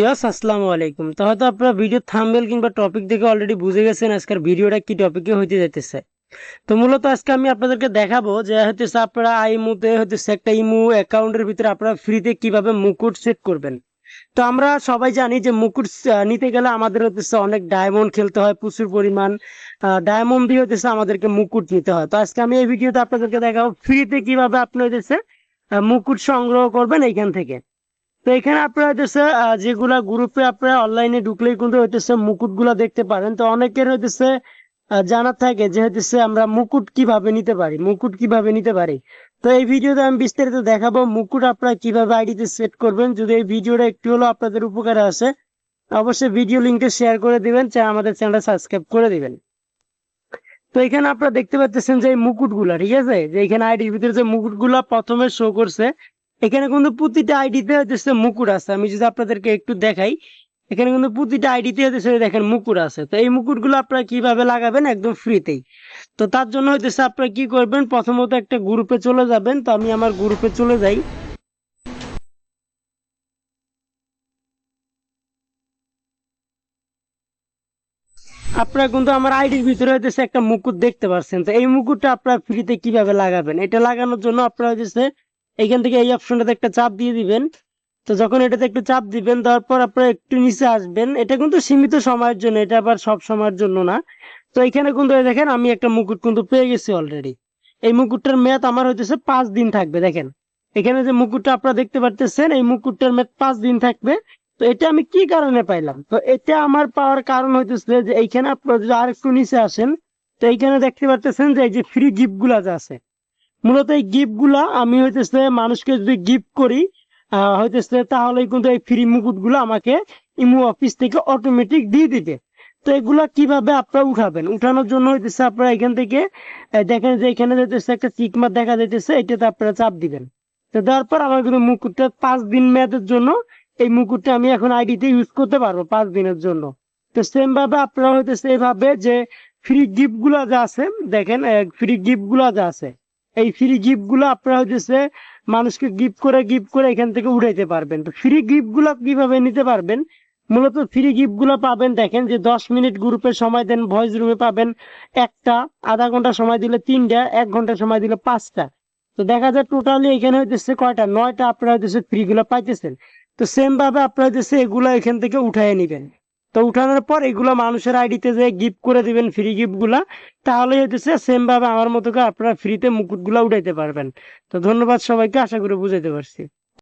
ইয়াস আসসালামু আলাইকুম। তো হয়তো আপনারা ভিডিও থাম্বনেল কিংবা টপিক দেখে অলরেডি বুঝে গেছেন আজকের ভিডিওটা কি টপিকে হইতে যাইতেছে। তো মূলত আজকে আমি আপনাদেরকে দেখাবো যে হইতেছে আপনারা আইমুতে হইতেছে একটা ইমু অ্যাকাউন্টের ভিতরে আপনারা ফ্রিতে কীভাবে মুকুট সেট করবেন। তো আমরা সবাই জানি যে মুকুট নিতে গেলে আমাদের হতেছে অনেক ডায়মন্ড খেলতে হয়, প্রচুর পরিমাণ ডায়মন্ড দিয়ে হতেছে আমাদেরকে মুকুট নিতে হয়। তো আজকে আমি এই ভিডিওতে আপনাদেরকে দেখাবো ফ্রিতে কীভাবে আপনি হইতেছে মুকুট সংগ্রহ করবেন এইখান থেকে। তো এখানে আপনারা হইতেছে যেগুলা গ্রুপে আপনারা অনলাইনে ঢুকলেই কিন্তু হইতেছে মুকুটগুলা দেখতে পারেন। তো অনেকের হইতেছে জানার থাকে যে হইতেছে আমরা মুকুট কীভাবে নিতে পারি, মুকুট কীভাবে নিতে পারি। তো এই ভিডিওতে আমি বিস্তারিত দেখাবো মুকুট আপনারা কীভাবে আইডিতে সেট করবেন। যদি এই ভিডিওটা একটু হলেও আপনাদের উপকারে আসে, অবশ্যই ভিডিও লিঙ্কটা শেয়ার করে দিবেন চাই আমাদের চ্যানেলটা সাবস্ক্রাইব করে দিবেন। তো এখানে আপনারা দেখতে পাচ্ছেন যে এই মুকুটগুলা, ঠিক আছে? যে এখানে আইডির ভিতরে যে মুকুটগুলা প্রথমে শো করছে এখানে কিন্তু প্রতিটা আইডিতে হচ্ছে মুকুট আছে। আমি যদি আপনাদেরকে একটু দেখাই, এখানে কিন্তু প্রতিটা আইডিতে হচ্ছে দেখেন মুকুট আছে। তো এই মুকুটগুলো আপনারা কীভাবে লাগাবেন? একদম ফ্রিতেই। তো তার জন্য হইতেছে আপনারা কি করবেন? প্রথমত একটা গ্রুপে চলে যাবেন। তো আমি আমার গ্রুপে চলে যাই। আপনারা কিন্তু আমার আইডির ভিতরে হইতেছে একটা মুকুট দেখতে পাচ্ছেন তো এই মুকুটটা আপনারা ফ্রিতে কীভাবে লাগাবেন? এটা লাগানোর জন্য আপনারা হইতেছে এইখান থেকে এই অপশনটাতে একটা চাপ দিয়ে দিবেন। তো যখন এটাতে একটু চাপ দিবেন তারপর আপনারা একটু নিচে আসবেন। এটা কিন্তু সীমিত সময়ের জন্য, এটা আবার সব সময়ের জন্য না। তো এখানে কিন্তু দেখেন, আমি একটা মুকুট কিন্তু পেয়ে গেছি অলরেডি এই মুকুটটার মেয়াদ আমার হইতেছে পাঁচ দিন থাকবে, দেখেন। এখানে যে মুকুটটা আপনারা দেখতে পারতেছেন, এই মুকুটটার মেয়াদ পাঁচ দিন থাকবে। তো এটা আমি কি কারণে পাইলাম? তো এটা আমার পাওয়ার কারণ হইতেছে যে এইখানে আপনারা যদি আর একটু নিচে আসেন, তো এইখানে দেখতে পারতেছেন যে এই যে ফ্রি গিফটগুলা যে আছে মূলত এই গিফটগুলা আমি হইতেছে মানুষকে যদি গিফট করি হইতেছে তাহলেই কিন্তু এই ফ্রি মুকুটগুলো আমাকে ইমু অফিস থেকে অটোমেটিক দিয়ে দিবে। তো এগুলা কীভাবে আপনারা উঠাবেন? উঠানোর জন্য হইতেছে আপনারা এখান থেকে দেখেন যে এখানে যেতেছে একটা চিকমার দেখা যাইতেছে, এটাতে আপনারা চাপ দিবেন। তো দেওয়ার পর আমার কিন্তু মুকুটটা পাঁচ দিন মেয়াদের জন্য এই মুকুটটা আমি এখন আইডিতে ইউজ করতে পারব পাঁচ দিনের জন্য। তো সেম ভাবে আপনারা হইতেছে এইভাবে যে ফ্রি গিফটগুলা যা আছে, দেখেন ফ্রি গিফটগুলা যা আছে এই ফ্রি গিফটগুলো আপনারা হইতেছে মানুষকে গিফট করে গিফট করে এখান থেকে উঠাইতে পারবেন। তো ফ্রি গিফটগুলো কীভাবে নিতে পারবেন? মূলত ফ্রি গিফটগুলো পাবেন, দেখেন যে দশ মিনিট গ্রুপে সময় দেন ভয়েস রুমে পাবেন একটা, আধা ঘণ্টা সময় দিলে তিনটা, এক ঘণ্টা সময় দিলে পাঁচটা। তো দেখা যায় টোটালি এখানে হইতেছে কয়টা? নয়টা আপনারা হইতেছে ফ্রি গুলো পাইতেছেন। তো সেম ভাবে আপনারা হইতেছে এগুলা এখান থেকে উঠাই নিবেন। তো উঠানোর পর এগুলো মানুষের আইডিতে যে গিফট করে দিবেন ফ্রি গিফটগুলা তাহলে হইতেছে সেম ভাবে আমার মতো করে আপনারা ফ্রিতে মুকুটগুলো উঠাইতে পারবেন। তো ধন্যবাদ সবাইকে, আশা করি বুঝাইতে পারছি।